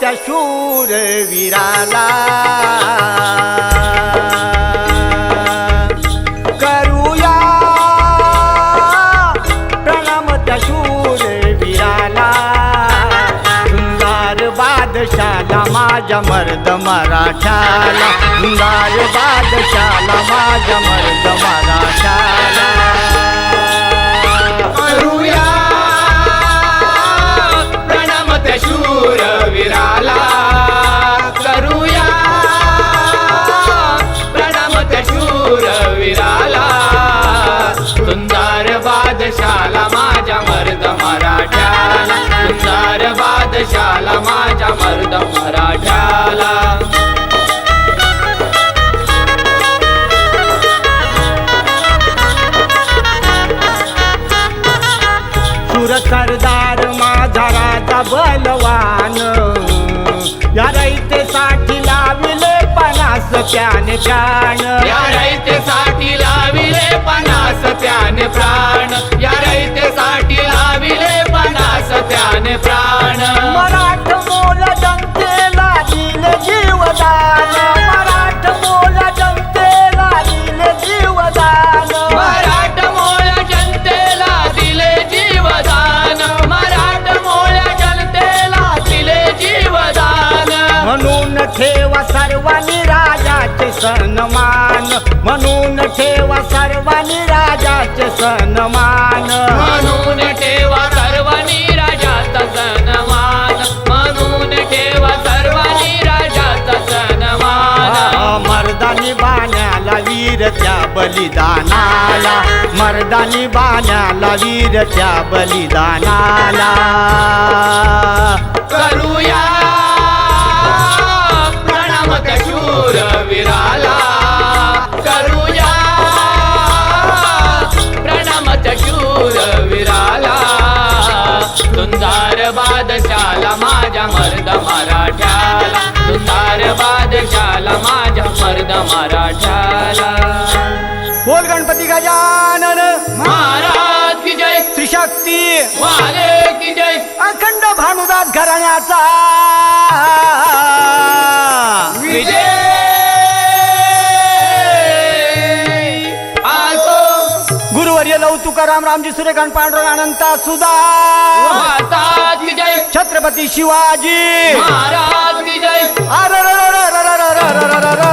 त्या शूर वीराला. करूया. प्रणाम त्या शूर वीराला. सुंदर बादशाला माझ्या मर्द मराठाला. सुंदर बादशाला माझ्या मर्द मराठाला. या रयतेसाठी लाविले पणास त्याने प्राण. या रयतेसाठी लाविले पन्नास त्याने प्राण. या सर्वांनी राजाचे सन्मान म्हणून ठेवा सर्वांनी राजाचा सन्मान म्हणून ठेवा सर्वांनी राजाचा सन्मान मर्दानी बाण्याला वीर त्या बलिदानाला. मर्दानी बाण्याला वीर त्या बलिदानाला. करूया प्रणाम शूर बादशाला माझ्या मर्द मराठ्याला. सुंदर बादशाला माझ्या मर्द मराठ्याला. बोल गणपती गजानन. महाराज की जय. श्री शक्ती वाले की जय. अखंड भानुदास घराण्याचा. तुकाराम रामजी सूर्यकांत पांडुर अनंता सुधा जय छत्रपती शिवाजी महाराज विजय जय अर